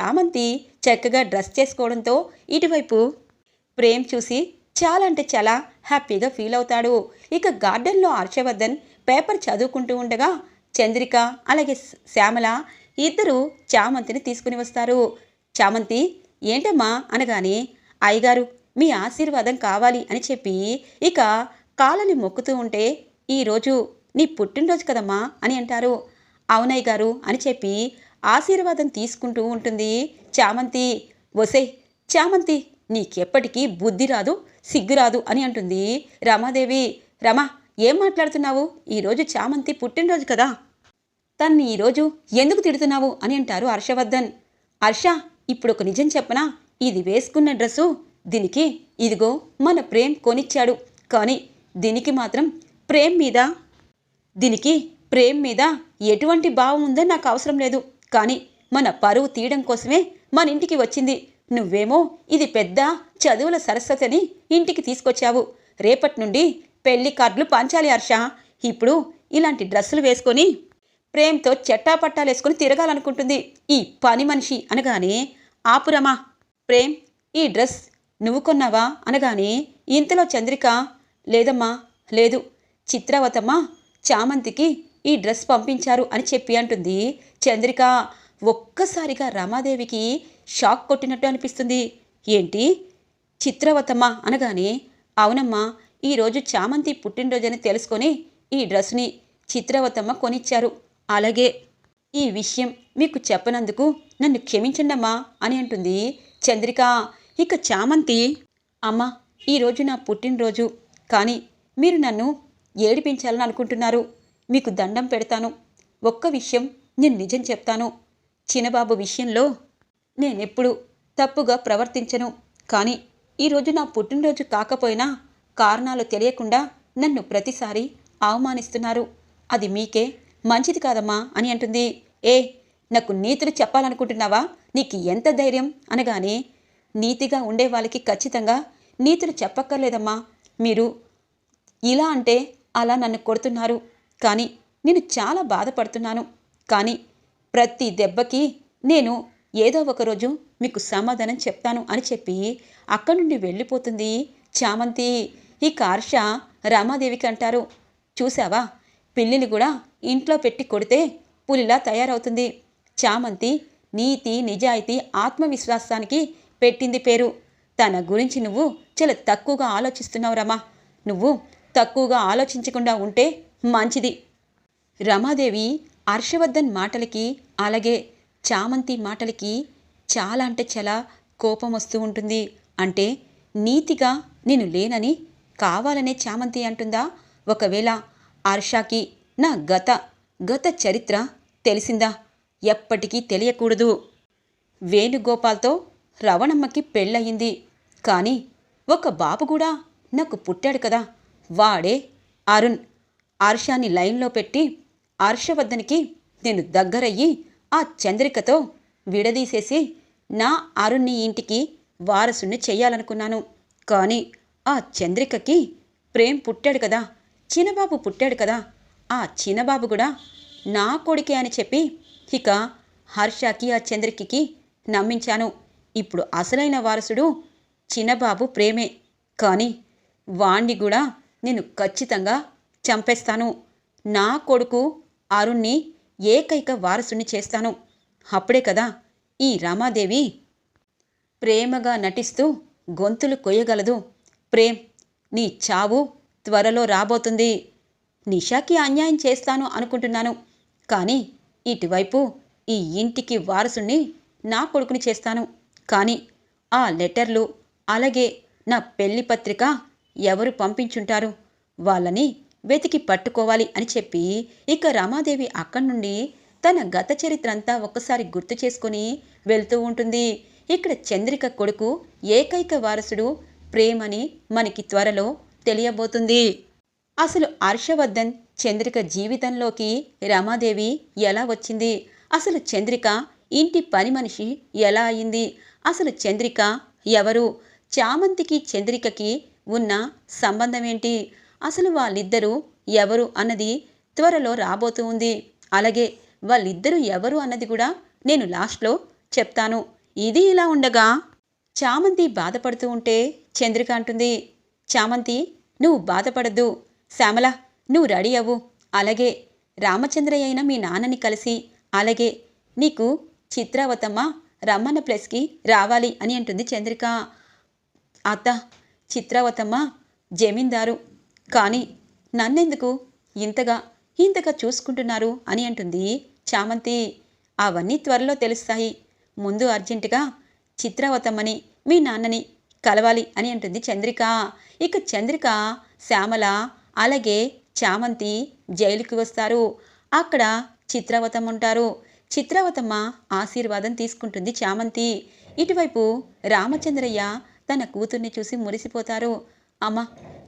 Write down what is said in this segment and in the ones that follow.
చామంతి చక్కగా డ్రెస్ చేసుకోవడంతో ఇటువైపు ప్రేమ్ చూసి చాలా అంటే చాలా హ్యాపీగా ఫీల్ అవుతాడు. ఇక గార్డెన్లో హర్షవర్ధన్ పేపర్ చదువుకుంటూ ఉండగా చంద్రిక అలాగే శ్యామల ఇద్దరు చామంతిని తీసుకుని వస్తారు. చామంతి ఏంటమ్మా అనగానే అయ్యగారు మీ ఆశీర్వాదం కావాలి అని చెప్పి ఇక కాలని మొక్కుతూ ఉంటే ఈరోజు నీ పుట్టినరోజు కదమ్మా అని అంటారు. అవునయ్య గారు అని చెప్పి ఆశీర్వాదం తీసుకుంటూ ఉంటుంది. చామంతి ఒసే చామంతి నీకెప్పటికీ బుద్ధి రాదు సిగ్గు రాదు అని అంటుంది. రమాదేవి రమా ఏం మాట్లాడుతున్నావు? ఈరోజు చామంతి పుట్టినరోజు కదా. తన్ని ఈరోజు ఎందుకు తిడుతున్నావు అని అంటారు హర్షవర్ధన్. హర్ష ఇప్పుడు ఒక నిజం చెప్పనా? ఇది వేసుకున్న డ్రెస్సు దీనికి ఇదిగో మన ప్రేమ్ కొనిచ్చాడు. కానీ దీనికి మాత్రం ప్రేమ్ మీద దీనికి ప్రేమ్ మీద ఎటువంటి భావం ఉందో నాకు అవసరం లేదు. కానీ మన పరువు తీయడం కోసమే మన ఇంటికి వచ్చింది. నువ్వేమో ఇది పెద్ద చదువుల సరస్వతి అని ఇంటికి తీసుకొచ్చావు. రేపటి నుండి పెళ్ళి కార్డులు పంచాలి హర్ష. ఇప్పుడు ఇలాంటి డ్రెస్సులు వేసుకొని ప్రేమ్తో చెట్టాపట్టాలు వేసుకొని తిరగాలనుకుంటుంది ఈ పని మనిషి అనగానే ఆపురమా ప్రేమ్ ఈ డ్రెస్ నువ్వు కొన్నావా? అనగానే ఇంతలో చంద్రిక లేదమ్మా లేదు. చిత్రవతమ్మ చామంతికి ఈ డ్రెస్ పంపించారు అని చెప్పి అంటుంది చంద్రిక ఒక్కసారిగా రమాదేవికి షాక్ కొట్టినట్టు అనిపిస్తుంది. ఏంటి? చిత్రవతమ్మ అనగానే అవునమ్మా ఈరోజు చామంతి పుట్టినరోజని తెలుసుకొని ఈ డ్రెస్ని చిత్రవతమ్మ కొనిచ్చారు. అలాగే ఈ విషయం మీకు చెప్పనందుకు నన్ను క్షమించండమ్మా అని అంటుంది చంద్రిక. ఇక చామంతి అమ్మా ఈరోజు నా పుట్టినరోజు కానీ మీరు నన్ను ఏడిపించాలని అనుకుంటున్నారు. మీకు దండం పెడతాను. ఒక్క విషయం నేను నిజం చెప్తాను. చిన్నబాబు విషయంలో నేనెప్పుడు తప్పుగా ప్రవర్తించను. కానీ ఈరోజు నా పుట్టినరోజు కాకపోయినా కారణాలు తెలియకుండా నన్ను ప్రతిసారి అవమానిస్తున్నారు. అది మీకే మంచిది కాదమ్మా అని అంటుంది. ఏ నాకు నీతులు చెప్పాలనుకుంటున్నావా? నీకు ఎంత ధైర్యం? అనగానే నీతిగా ఉండే వాళ్ళకి ఖచ్చితంగా నీతులు చెప్పక్కర్లేదమ్మా. మీరు ఇలా అంటే అలా నన్ను కొడుతున్నారు. కానీ నేను చాలా బాధపడుతున్నాను. కానీ ప్రతి దెబ్బకి నేను ఏదో ఒక రోజు మీకు సమాధానం చెప్తాను అని చెప్పి అక్కడి నుండి వెళ్ళిపోతుంది చామంతి. ఈ కార్ష రామాదేవికి అంటారు. చూసావా పిల్లిని కూడా ఇంట్లో పెట్టి కొడితే పులిలా తయారవుతుంది. చామంతి నీతి నిజాయితీ ఆత్మవిశ్వాసానికి పెట్టింది పేరు. తన గురించి నువ్వు చాలా తక్కువగా ఆలోచిస్తున్నావు రమా. నువ్వు తక్కువగా ఆలోచించకుండా ఉంటే మంచిది. రమాదేవి హర్షవర్ధన్ మాటలకి అలాగే చామంతి మాటలకి చాలా అంటే చాలా కోపం వస్తూ ఉంటుంది. అంటే నీతిగా నేను లేనని కావాలనే చామంతి అంటుందా? ఒకవేళ హర్షాకి నా గత గత చరిత్ర తెలిసిందా? ఎప్పటికీ తెలియకూడదు. వేణుగోపాల్తో రవణమ్మకి పెళ్ళయింది. కానీ ఒక బాబు కూడా నాకు పుట్టాడు కదా. వాడే అరుణ్. హర్షాన్ని లైన్లో పెట్టి హర్షవర్ధన్కి నేను దగ్గరయ్యి ఆ చంద్రికతో విడదీసేసి నా అరుణ్ణి ఇంటికి వారసుని చేయాలనుకున్నాను. కానీ ఆ చంద్రికకి ప్రేమ్ పుట్టాడు కదా చిన్నబాబు పుట్టాడు కదా ఆ చిన్నబాబు కూడా నా కొడుకే అని చెప్పి ఇక హర్షకి ఆ చంద్రికకి నమ్మించాను. ఇప్పుడు అసలైన వారసుడు చిన్నబాబు ప్రేమే. కానీ వాణ్ణి కూడా నేను ఖచ్చితంగా చంపేస్తాను. నా కొడుకు అరుణ్ణి ఏకైక వారసుని చేస్తాను. అప్పుడే కదా ఈ రమాదేవి ప్రేమగా నటిస్తూ గొంతులు కొయ్యగలదు. ప్రేమ్ నీ చావు త్వరలో రాబోతుంది. నిషాకి అన్యాయం చేస్తాను అనుకుంటున్నాను. కానీ ఇటువైపు ఈ ఇంటికి వారసుణ్ణి నా కొడుకుని చేస్తాను. కానీ ఆ లెటర్లు అలాగే నా పెళ్ళి పత్రిక ఎవరు పంపించుంటారు? వాళ్ళని వెతికి పట్టుకోవాలి అని చెప్పి ఇక రమాదేవి అక్కడి నుండి తన గత చరిత్ర అంతా ఒక్కసారి గుర్తు చేసుకొని వెళ్తూ ఉంటుంది. ఇక్కడ చంద్రిక కొడుకు ఏకైక వారసుడు ప్రేమని మనకి త్వరలో తెలియబోతుంది. అసలు హర్షవర్ధన్ చంద్రిక జీవితంలోకి రమాదేవి ఎలా వచ్చింది? అసలు చంద్రిక ఇంటి పని మనిషి ఎలా అయింది? అసలు చంద్రిక ఎవరు? చామంతికి చంద్రికకి ఉన్న సంబంధం ఏంటి? అసలు వాళ్ళిద్దరూ ఎవరు అన్నది త్వరలో రాబోతూ ఉంది. అలాగే వాళ్ళిద్దరూ ఎవరు అన్నది కూడా నేను లాస్ట్లో చెప్తాను. ఇది ఇలా ఉండగా చామంతి బాధపడుతూ ఉంటే చంద్రిక అంటుంది చామంతి నువ్వు బాధపడద్దు. శ్యామల నువ్వు రెడీ అవ్వు. అలాగే రామచంద్రయ్య అయిన మీ నాన్నని కలిసి అలాగే నీకు చిత్రావతమ్మ రమ్మన్న ప్లేస్కి రావాలి అని అంటుంది చంద్రిక. అత్త చిత్రావతమ్మ జమీందారు కానీ నన్నెందుకు? ఇంతగా ఇంతగా చూసుకుంటున్నారు అని అంటుంది చామంతి. అవన్నీ త్వరలో తెలుస్తాయి. ముందు అర్జెంటుగా చిత్రవతమ్మని మీ నాన్నని కలవాలి అని అంటుంది చంద్రిక. ఇక చంద్రిక శ్యామల అలాగే చామంతి జైలుకి వస్తారు. అక్కడ చిత్రావతమ్మ ఉంటారు. చిత్రావతమ్మ ఆశీర్వాదం తీసుకుంటుంది చామంతి. ఇటువైపు రామచంద్రయ్య తన కూతుర్ని చూసి మురిసిపోతారు. అమ్మ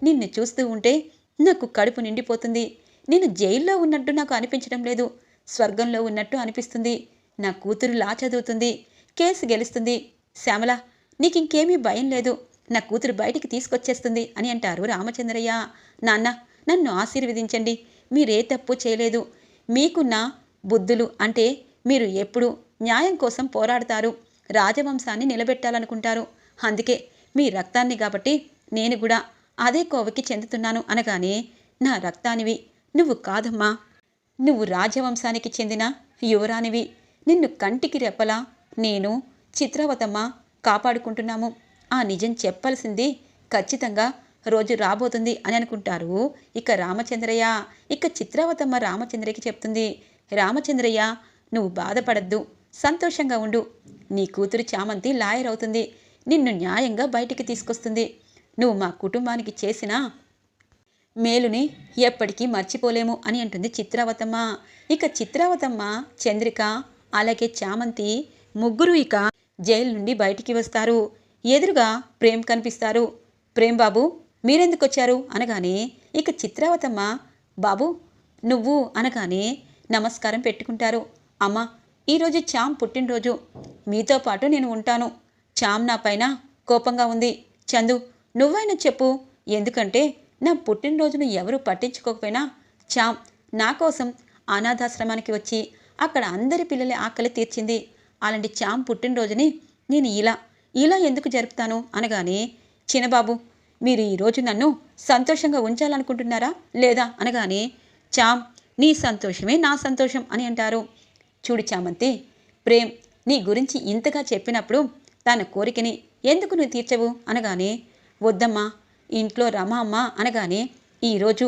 నిన్ను చూస్తూ ఉంటే నాకు కడుపు నిండిపోతుంది. నేను జైల్లో ఉన్నట్టు నాకు అనిపించడం లేదు. స్వర్గంలో ఉన్నట్టు అనిపిస్తుంది. నా కూతురు లా చదువుతుంది. కేసు గెలుస్తుంది. శ్యామల నీకు ఇంకేమీ భయం లేదు. నా కూతురు బయటికి తీసుకొచ్చేస్తుంది అని అంటారు రామచంద్రయ్య. నాన్న నన్ను ఆశీర్వదించండి. మీరే తప్పు చేయలేదు. మీకున్న బుద్ధులు అంటే మీరు ఎప్పుడు న్యాయం కోసం పోరాడతారు. రాజవంశాన్ని నిలబెట్టాలనుకుంటారు. అందుకే మీ రక్తాన్ని కాబట్టి నేను కూడా అదే కోవకి చెందుతున్నాను అనగానే నా రక్తానివి నువ్వు కాదమ్మా. నువ్వు రాజవంశానికి చెందిన యువరానివి నిన్ను కంటికి రెప్పలా నేను చిత్రవతమ్మ కాపాడుకుంటున్నాము. ఆ నిజం చెప్పాల్సింది ఖచ్చితంగా రోజు రాబోతుంది అని అనుకుంటారు. ఇక రామచంద్రయ్య ఇక చిత్రవతమ్మ రామచంద్రకి చెప్తుంది. రామచంద్రయ్య నువ్వు బాధపడద్దు సంతోషంగా ఉండు. నీ కూతురు చామంతి లాయర్ అవుతుంది నిన్ను న్యాయంగా బయటికి తీసుకొస్తుంది. నువ్వు మా కుటుంబానికి చేసిన మేలుని ఎప్పటికీ మర్చిపోలేము అని అంటుంది చిత్రావతమ్మ. ఇక చిత్రావతమ్మ చంద్రిక అలాగే చామంతి ముగ్గురు ఇక జైలు నుండి బయటికి వస్తారు. ఎదురుగా ప్రేమ్ కనిపిస్తారు. ప్రేమ్ బాబు మీరెందుకు వచ్చారు? అనగానే ఇక చిత్రావతమ్మ బాబు నువ్వు అనగానే నమస్కారం పెట్టుకుంటారు. అమ్మ ఈరోజు చామ్ పుట్టినరోజు. మీతో పాటు నేను ఉంటాను. చామ్ నా పైన కోపంగా ఉంది. చందు నువ్వైనా చెప్పు. ఎందుకంటే నా పుట్టినరోజును ఎవరు పట్టించుకోకపోయినా చామ్ నా కోసం అనాథాశ్రమానికి వచ్చి అక్కడ అందరి పిల్లల ఆకలి తీర్చింది. అలాంటి చామ్ పుట్టినరోజుని నేను ఇలా ఇలా ఎందుకు జరుపుతాను అనగానే చిన్నబాబు మీరు ఈరోజు నన్ను సంతోషంగా ఉంచాలనుకుంటున్నారా లేదా అనగానే చామ్ నీ సంతోషమే నా సంతోషం అని అంటారు. చూడు చామంతి ప్రేమ్ నీ గురించి ఇంతగా చెప్పినప్పుడు తన కోరికని ఎందుకు నువ్వు తీర్చవు అనగానే వద్దమ్మా ఇంట్లో రమామ్మ అనగానే ఈరోజు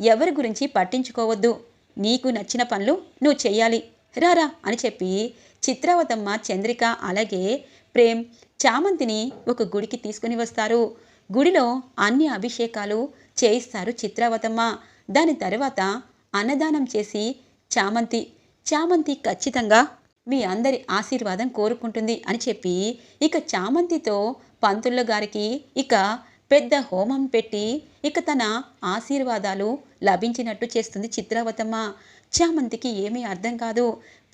ఎవరి గురించి పట్టించుకోవద్దు. నీకు నచ్చిన పనులు నువ్వు చెయ్యాలి. రారా అని చెప్పి చిత్రావతమ్మ చంద్రిక అలాగే ప్రేమ్ చామంతిని ఒక గుడికి తీసుకుని వస్తారు. గుడిలో అన్ని అభిషేకాలు చేయిస్తారు చిత్రావతమ్మ. దాని తర్వాత అన్నదానం చేసి చామంతి చామంతి ఖచ్చితంగా మీ అందరి ఆశీర్వాదం కోరుకుంటుంది అని చెప్పి ఇక చామంతితో పంతుల్లో గారికి ఇక పెద్ద హోమం పెట్టి ఇక తన ఆశీర్వాదాలు లభించినట్టు చేస్తుంది చిత్రావతమ్మ. చామంతికి ఏమీ అర్థం కాదు.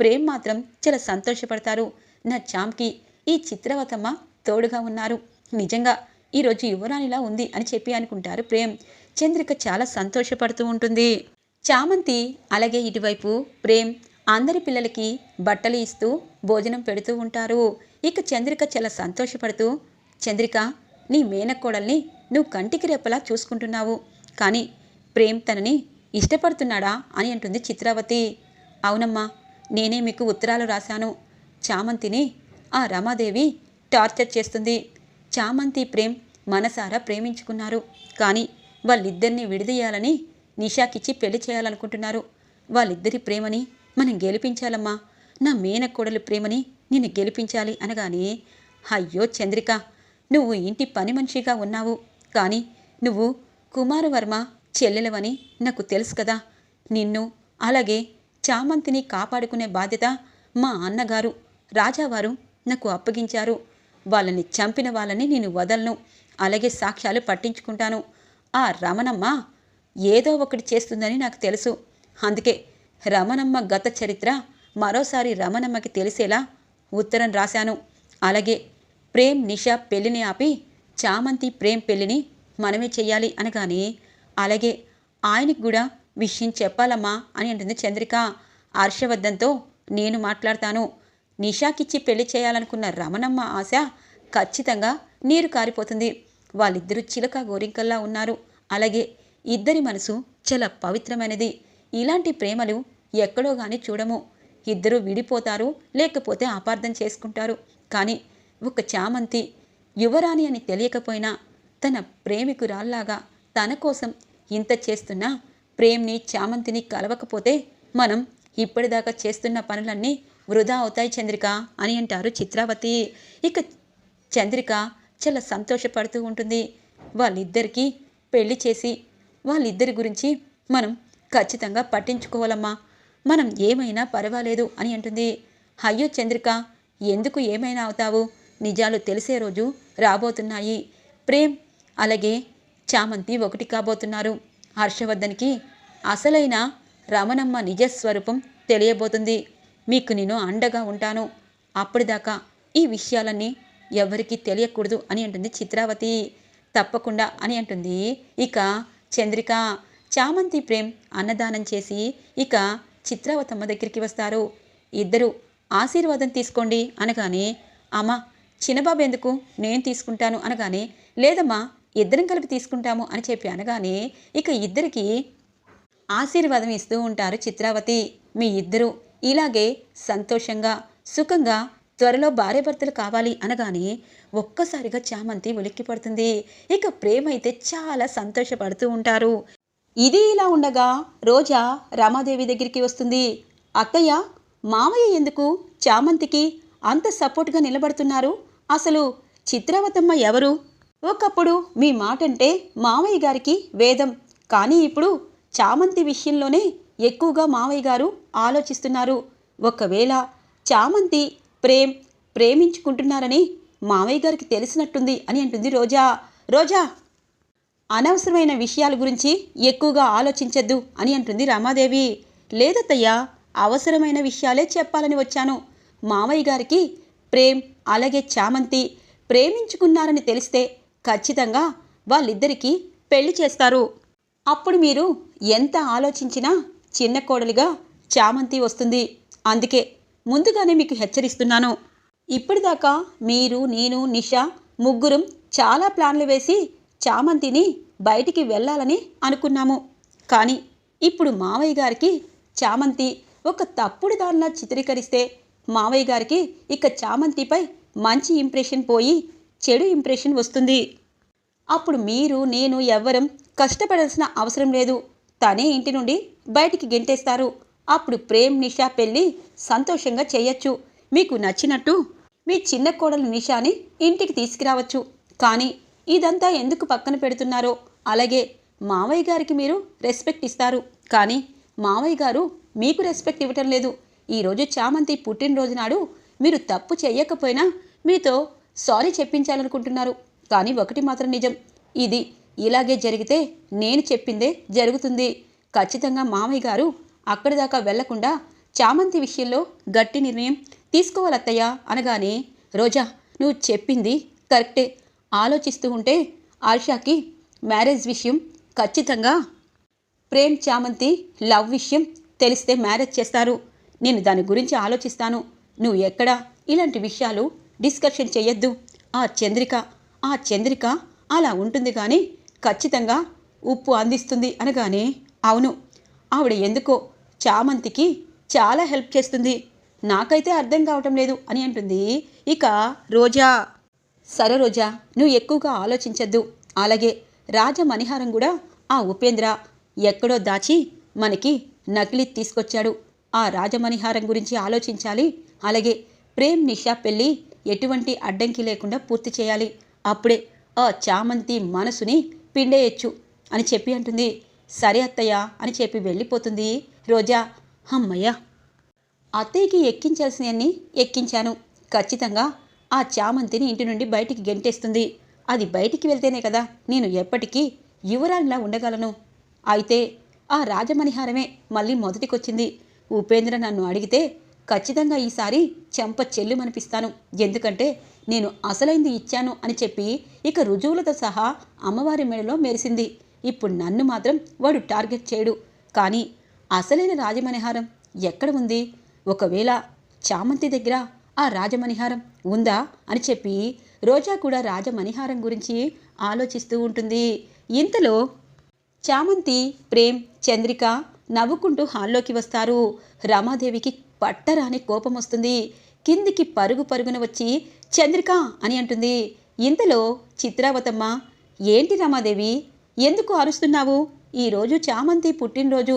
ప్రేమ్ మాత్రం చాలా సంతోషపడతారు. నా చామ్కి ఈ చిత్రవతమ్మ తోడుగా ఉన్నారు. నిజంగా ఈరోజు యువరాణిలా ఉంది అని చెప్పి అనుకుంటారు ప్రేమ్. చంద్రిక చాలా సంతోషపడుతూ ఉంటుంది. చామంతి అలాగే ఇటువైపు ప్రేమ్ అందరి పిల్లలకి బట్టలు ఇస్తూ భోజనం పెడుతూ ఉంటారు. ఇక చంద్రిక చాలా సంతోషపడుతూ చంద్రిక నీ మేనకోడల్ని నువ్వు కంటికి రెప్పలా చూసుకుంటున్నావు. కానీ ప్రేమ్ తనని ఇష్టపడుతున్నాడా అని అంటుంది చిత్రావతి. అవునమ్మా నేనే మీకు ఉత్తరాలు రాశాను. చామంతిని ఆ రమాదేవి టార్చర్ చేస్తుంది. చామంతి ప్రేమ్ మనసారా ప్రేమించుకున్నారు. కానీ వాళ్ళిద్దరిని విడదీయాలని నిషాకిచ్చి పెళ్ళి చేయాలనుకుంటున్నారు. వాళ్ళిద్దరి ప్రేమని మనం గెలిపించాలమ్మా. నా మేనకోడలి ప్రేమని నిన్ను గెలిపించాలి అనగానే అయ్యో చంద్రిక నువ్వు ఇంటి పని మనిషిగా ఉన్నావు. కానీ నువ్వు కుమారవర్మ చెల్లెలవని నాకు తెలుసు కదా. నిన్ను అలాగే చామంతిని కాపాడుకునే బాధ్యత మా అన్నగారు రాజావారు నాకు అప్పగించారు. వాళ్ళని చంపిన వాళ్ళని నేను వదలను. అలాగే సాక్ష్యాలు పట్టించుకుంటాను. ఆ రమణమ్మ ఏదో ఒకటి చేస్తుందని నాకు తెలుసు. అందుకే రమణమ్మ గత చరిత్ర మరోసారి రమణమ్మకి తెలిసేలా ఉత్తరం రాశాను. అలాగే ప్రేమ్ నిషా పెళ్ళిని ఆపి చామంతి ప్రేమ్ పెళ్ళిని మనమే చెయ్యాలి అనగానే అలాగే ఆయనకి కూడా విషయం చెప్పాలమ్మా అని అంటుంది చంద్రిక. హర్షవర్ధన్తో నేను మాట్లాడతాను. నిషాకిచ్చి పెళ్ళి చేయాలనుకున్న రమణమ్మ ఆశ ఖచ్చితంగా నీరు కారిపోతుంది. వాళ్ళిద్దరూ చిలక గోరింకల్లా ఉన్నారు. అలాగే ఇద్దరి మనసు చాలా పవిత్రమైనది. ఇలాంటి ప్రేమలు ఎక్కడో కానీ చూడము. ఇద్దరు విడిపోతారు లేకపోతే అపార్థం చేసుకుంటారు. కానీ ఒక చామంతి యువరాణి అని తెలియకపోయినా తన ప్రేమికురాల్లాగా తన కోసం ఇంత చేస్తున్నా ప్రేమ్ని చామంతిని కలవకపోతే మనం ఇప్పటిదాకా చేస్తున్న పనులన్నీ వృధా అవుతాయి చంద్రిక అని అంటారు చిత్రావతి. ఇక చంద్రిక చాలా సంతోషపడుతూ ఉంటుంది. వాళ్ళిద్దరికీ పెళ్ళి చేసి వాళ్ళిద్దరి గురించి మనం ఖచ్చితంగా పట్టించుకోవాలమ్మా. మనం ఏమైనా పర్వాలేదు అని అంటుంది. అయ్యో చంద్రిక ఎందుకు ఏమైనా అవుతావు? నిజాలు తెలిసే రోజు రాబోతున్నాయి. ప్రేమ్ అలాగే చామంతి ఒకటి కాబోతున్నారు. హర్షవర్ధన్కి అసలైన రమణమ్మ నిజస్వరూపం తెలియబోతుంది. మీకు నేను అండగా ఉంటాను. అప్పటిదాకా ఈ విషయాలన్నీ ఎవరికీ తెలియకూడదు అని అంటుంది చిత్రావతి. తప్పకుండా అని అంటుంది. ఇక చంద్రిక చామంతి ప్రేమ్ అన్నదానం చేసి ఇక చిత్రావతమ్మ దగ్గరికి వస్తారు. ఇద్దరు ఆశీర్వాదం తీసుకోండి అనగానే అమ్మ చిన్నబాబు ఎందుకు? నేను తీసుకుంటాను అనగానే లేదమ్మా ఇద్దరం కలిపి తీసుకుంటాము అని చెప్పి అనగానే ఇక ఇద్దరికి ఆశీర్వాదం ఇస్తూ ఉంటారు చిత్రావతి. మీ ఇద్దరు ఇలాగే సంతోషంగా సుఖంగా త్వరలో భార్యాభర్తలు కావాలి అనగానే ఒక్కసారిగా చామంతి ఉలిక్కిపడుతుంది ఇక ప్రేమ అయితే చాలా సంతోషపడుతూ ఉంటారు. ఇది ఇలా ఉండగా రోజా రామాదేవి దగ్గరికి వస్తుంది. అత్తయ్య మామయ్య ఎందుకు చామంతికి అంత సపోర్ట్గా నిలబడుతున్నారు? అసలు చిత్రావతమ్మ ఎవరు? ఒకప్పుడు మీ మాటంటే మావయ్య గారికి వేదం. కానీ ఇప్పుడు చామంతి విషయంలోనే ఎక్కువగా మావయ్య గారు ఆలోచిస్తున్నారు. ఒకవేళ చామంతి ప్రేమ్ ప్రేమించుకుంటున్నారని మావయ్య గారికి తెలిసినట్టుంది అని అంటుంది రోజా. రోజా! అనవసరమైన విషయాల గురించి ఎక్కువగా ఆలోచించద్దు అని అంటుంది రమాదేవి. లేదత్తయ్యా అవసరమైన విషయాలే చెప్పాలని వచ్చాను. మావయ్య గారికి ప్రేమ్ అలాగే చామంతి ప్రేమించుకున్నారని తెలిస్తే ఖచ్చితంగా వాళ్ళిద్దరికీ పెళ్ళి చేస్తారు. అప్పుడు మీరు ఎంత ఆలోచించినా చిన్న కోడలిగా చామంతి వస్తుంది. అందుకే ముందుగానే మీకు హెచ్చరిస్తున్నాను. ఇప్పటిదాకా మీరు నేను నిషా ముగ్గురం చాలా ప్లాన్లు వేసి చామంతిని బయటికి వెళ్ళాలని అనుకున్నాము. కానీ ఇప్పుడు మావయ్య గారికి చామంతి ఒక తప్పుడు దానిలా చిత్రీకరిస్తే మావయ్య గారికి ఇక చామంతిపై మంచి ఇంప్రెషన్ పోయి చెడు ఇంప్రెషన్ వస్తుంది. అప్పుడు మీరు నేను ఎవ్వరం కష్టపడాల్సిన అవసరం లేదు. తనే ఇంటి నుండి బయటికి గెంటేస్తారు. అప్పుడు ప్రేమ్ నిషా పెళ్ళి సంతోషంగా చేయొచ్చు. మీకు నచ్చినట్టు మీ చిన్న కోడలు నిషాని ఇంటికి తీసుకురావచ్చు. కానీ ఇదంతా ఎందుకు పక్కన పెడుతున్నారో? అలాగే మావయ్య గారికి మీరు రెస్పెక్ట్ ఇస్తారు. కానీ మావయ్య గారు మీకు రెస్పెక్ట్ ఇవ్వటం లేదు. ఈరోజు చామంతి పుట్టినరోజు నాడు మీరు తప్పు చేయకపోయినా మీతో సారీ చెప్పించాలనుకుంటున్నారు. కానీ ఒకటి మాత్రం నిజం. ఇది ఇలాగే జరిగితే నేను చెప్పిందే జరుగుతుంది. ఖచ్చితంగా మామయ్య గారు అక్కడి దాకా వెళ్ళకుండా చామంతి విషయంలో గట్టి నిర్ణయం తీసుకోవాలత్తయ్య అనగానే రోజా నువ్వు చెప్పింది కరెక్టే. ఆలోచిస్తూ ఉంటే ఆర్షాకి మ్యారేజ్ విషయం ఖచ్చితంగా ప్రేమ్ చామంతి లవ్ విషయం తెలిస్తే మ్యారేజ్ చేస్తారు. నేను దాని గురించి ఆలోచిస్తాను. నువ్వు ఎక్కడ? ఇలాంటి విషయాలు డిస్కషన్ చేయొద్దు ఆ చంద్రిక ఆ చంద్రిక అలా ఉంటుంది కానీ ఖచ్చితంగా ఉప్పు అందిస్తుంది అనగానే అవును ఆవిడ ఎందుకో చామంతికి చాలా హెల్ప్ చేస్తుంది. నాకైతే అర్థం కావటం లేదు అని అంటుంది. ఇక రోజా సరే రోజా నువ్వు ఎక్కువగా ఆలోచించద్దు. అలాగే రాజమణిహారం కూడా ఆ ఉపేంద్ర ఎక్కడో దాచి మనకి నకిలీ తీసుకొచ్చాడు. ఆ రాజమణిహారం గురించి ఆలోచించాలి. అలాగే ప్రేమ్ నిషా పెళ్ళి ఎటువంటి అడ్డంకి లేకుండా పూర్తి చేయాలి. అప్పుడే ఆ చామంతి మనసుని పిండేయచ్చు అని చెప్పి అంటుంది. సరే అత్తయ్య అని చెప్పి వెళ్ళిపోతుంది రోజా. అమ్మయ్య! అత్తయ్యకి ఎక్కించాల్సినవన్నీ ఎక్కించాను. ఖచ్చితంగా ఆ చామంతిని ఇంటి నుండి బయటికి గెంటేస్తుంది. అది బయటికి వెళ్తేనే కదా నేను ఎప్పటికీ యువరానిలా ఉండగలను. అయితే ఆ రాజమణిహారమే మళ్ళీ మొదటికొచ్చింది. ఉపేంద్ర నన్ను అడిగితే ఖచ్చితంగా ఈసారి చెంప చెల్లుమనిపిస్తాను. ఎందుకంటే నేను అసలైంది ఇచ్చాను అని చెప్పి ఇక రుజువులతో సహా అమ్మవారి మెడలో మెరిసింది. ఇప్పుడు నన్ను మాత్రం వాడు టార్గెట్ చేయడు. కానీ అసలైన రాజమణిహారం ఎక్కడ ఉంది? ఒకవేళ చామంతి దగ్గర ఆ రాజమణిహారం ఉందా అని చెప్పి రోజా కూడా రాజమణిహారం గురించి ఆలోచిస్తూ ఉంటుంది. ఇంతలో చామంతి ప్రేమ్ చంద్రిక నవ్వుకుంటూ హాల్లోకి వస్తారు. రమాదేవికి పట్టరాని కోపం వస్తుంది. కిందికి పరుగు పరుగున వచ్చి చంద్రిక అని అంటుంది. ఇంతలో చిత్రావతమ్మ ఏంటి రమాదేవి ఎందుకు అరుస్తున్నావు? ఈరోజు చామంతి పుట్టినరోజు.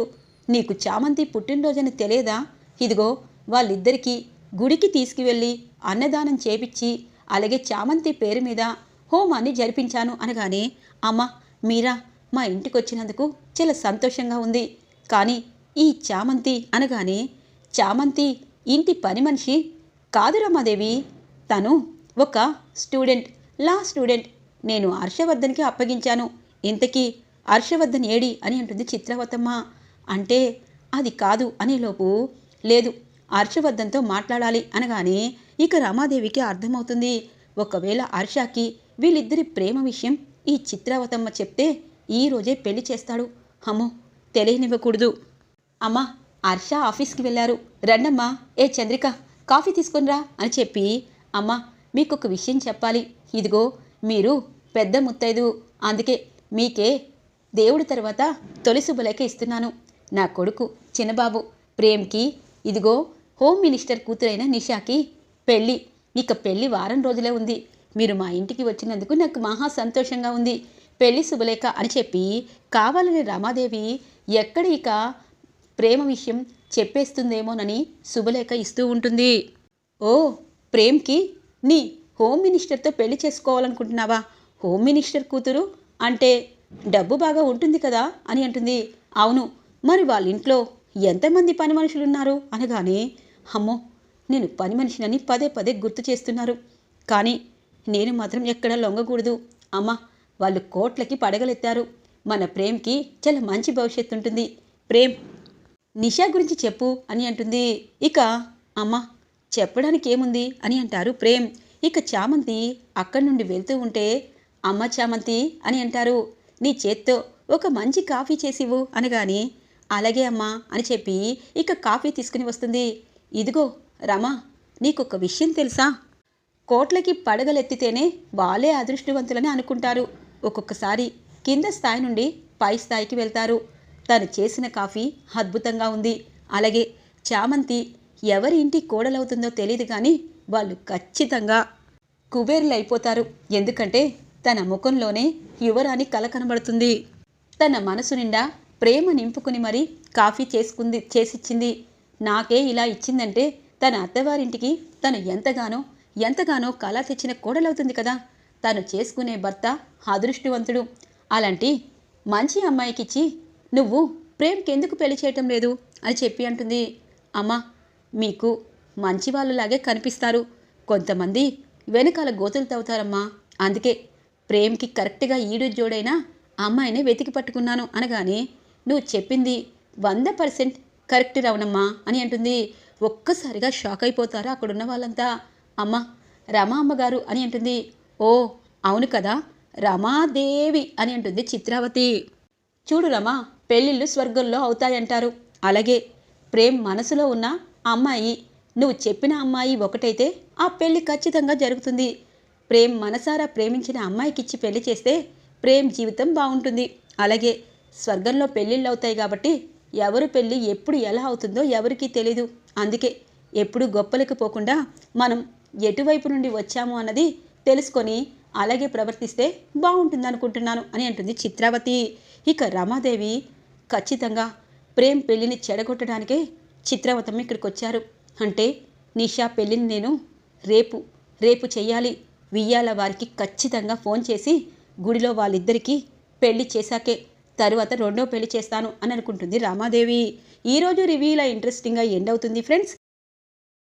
నీకు చామంతి పుట్టినరోజని తెలియదా? ఇదిగో వాళ్ళిద్దరికీ గుడికి తీసుకువెళ్ళి అన్నదానం చేపిచ్చి అలాగే చామంతి పేరు మీద హోమాన్ని జరిపించాను అనగానే అమ్మ మీరా మా ఇంటికి వచ్చినందుకు చాలా సంతోషంగా ఉంది. కానీ ఈ చామంతి అనగానే చామంతి ఇంటి పని మనిషి కాదు రమాదేవి. తను ఒక స్టూడెంట్. Law student. నేను హర్షవర్ధన్కి అప్పగించాను. ఇంతకీ హర్షవర్ధన్ ఏడి అని అంటుంది చిత్రవతమ్మ. అంటే అది కాదు అనేలోపు లేదు హర్షవర్ధన్తో మాట్లాడాలి అనగానే ఇక రమాదేవికి అర్థమవుతుంది. ఒకవేళ హర్షకి వీళ్ళిద్దరి ప్రేమ విషయం ఈ చిత్రావతమ్మ చెప్తే ఈ రోజే పెళ్ళి చేస్తాడు. అమ్మో! తెలియనివ్వకూడదు. అమ్మా హర్ష ఆఫీస్కి వెళ్ళారు. రండమ్మా. ఏ చంద్రిక కాఫీ తీసుకునిరా అని చెప్పి అమ్మా మీకు ఒక విషయం చెప్పాలి. ఇదిగో మీరు పెద్ద ముత్తైదు. అందుకే మీకే దేవుడి తర్వాత తొలి శుభలేఖ ఇస్తున్నాను. నా కొడుకు చిన్నబాబు ప్రేమ్కి ఇదిగో హోమ్ మినిస్టర్ కూతురైన నిషాకి పెళ్ళి. ఇక పెళ్ళి వారం రోజులే ఉంది. మీరు మా ఇంటికి వచ్చినందుకు నాకు మహా సంతోషంగా ఉంది. పెళ్ళి శుభలేఖ అని చెప్పి కావాలని రమాదేవి ఎక్కడ ఇక ప్రేమ విషయం చెప్పేస్తుందేమోనని శుభలేఖ ఇస్తూ ఉంటుంది. ఓ ప్రేమ్కి నీ హోమ్ మినిస్టర్తో పెళ్ళి చేసుకోవాలనుకుంటున్నావా? హోమ్ మినిస్టర్ కూతురు అంటే డబ్బు బాగా ఉంటుంది కదా అని అంటుంది. అవును మరి వాళ్ళ ఇంట్లో ఎంతమంది పని మనుషులు ఉన్నారు అనగానే అమ్మో నేను పని మనిషినని పదే పదే గుర్తు చేస్తున్నారు. కానీ నేను మాత్రం ఎక్కడ లొంగకూడదు. అమ్మ వాళ్ళు కోట్లకి పడగలెత్తారు. మన ప్రేమ్కి చాలా మంచి భవిష్యత్తు ఉంటుంది. ప్రేమ్ నిషా గురించి చెప్పు అని అంటుంది. ఇక అమ్మ చెప్పడానికి ఏముంది అని అంటారు ప్రేమ్. ఇక చామంతి అక్కడి నుండి వెళ్తూ ఉంటే అమ్మ చామంతి అని అంటారు. నీ చేత్తో ఒక మంచి కాఫీ చేసివు అనగాని అలాగే అమ్మా అని చెప్పి ఇక కాఫీ తీసుకుని వస్తుంది. ఇదిగో రమా నీకొక విషయం తెలుసా? కోట్లకి పడగలెత్తితేనే వాళ్ళే అదృష్టవంతులని అనుకుంటారు. ఒక్కొక్కసారి కింద స్థాయి నుండి పై స్థాయికి వెళ్తారు. తను చేసిన కాఫీ అద్భుతంగా ఉంది. అలాగే చామంతి ఎవరి ఇంటి కోడలవుతుందో తెలియదు కానీ వాళ్ళు ఖచ్చితంగా కుబేర్లు అయిపోతారు ఎందుకంటే తన ముఖంలోనే యువరాని కల కనబడుతుంది. తన మనసు నిండా ప్రేమ నింపుకుని మరీ కాఫీ చేసుకుంది చేసిచ్చింది. నాకే ఇలా ఇచ్చిందంటే తన అత్తవారింటికి తను ఎంతగానో ఎంతగానో కళ తెచ్చిన కోడలవుతుంది కదా. తను చేసుకునే భర్త అదృష్టవంతుడు. అలాంటి మంచి అమ్మాయికిచ్చి నువ్వు ప్రేమ్కి ఎందుకు పెళ్ళి చేయటం లేదు? అని చెప్పి అంటుంది. అమ్మా మీకు మంచి వాళ్ళలాగే కనిపిస్తారు. కొంతమంది వెనకాల గోతులు తవ్వుతారమ్మా. అందుకే ప్రేమ్కి కరెక్ట్గా ఈడు జోడైన అమ్మాయిని వెతికి పట్టుకున్నాను అనగానే నువ్వు చెప్పింది వంద పర్సెంట్ కరెక్ట్ రావణమ్మా అని అంటుంది. ఒక్కసారిగా షాక్ అయిపోతారు అక్కడున్న వాళ్ళంతా? అమ్మ రమా అమ్మగారు అని అంటుంది. ఓ అవును కదా. రమాదేవి అని అంటుంది చిత్రావతి. చూడు రమా పెళ్ళిళ్ళు స్వర్గంలో అవుతాయంటారు. అలాగే ప్రేమ్ మనసులో ఉన్న అమ్మాయి నువ్వు చెప్పిన అమ్మాయి ఒకటైతే ఆ పెళ్ళి ఖచ్చితంగా జరుగుతుంది. ప్రేమ్ మనసారా ప్రేమించిన అమ్మాయికిచ్చి పెళ్ళి చేస్తే ప్రేమ్ జీవితం బాగుంటుంది. అలాగే స్వర్గంలో పెళ్ళిళ్ళు అవుతాయి కాబట్టి ఎవరు పెళ్ళి ఎప్పుడు ఎలా అవుతుందో ఎవరికీ తెలీదు. అందుకే ఎప్పుడు గొప్పలకు పోకుండా మనం ఎటువైపు నుండి వచ్చాము అన్నది తెలుసుకొని అలాగే ప్రవర్తిస్తే బాగుంటుంది అనుకుంటున్నాను అని అంటుంది చిత్రావతి. ఇక రమాదేవి ఖచ్చితంగా ప్రేమ్ పెళ్ళిని చెడగొట్టడానికే చిత్రావతమ్మ ఇక్కడికి వచ్చారు అంటే నిషా పెళ్ళిని నేను రేపు రేపు చెయ్యాలి. వియ్యాల వారికి ఖచ్చితంగా ఫోన్ చేసి గుడిలో వాళ్ళిద్దరికీ పెళ్ళి చేశాకే తరువాత రెండో పెళ్ళి చేస్తాను అని అనుకుంటుంది రామాదేవి. ఈరోజు రివ్యూలా ఇంట్రెస్టింగ్గా ఎండ్ అవుతుంది ఫ్రెండ్స్.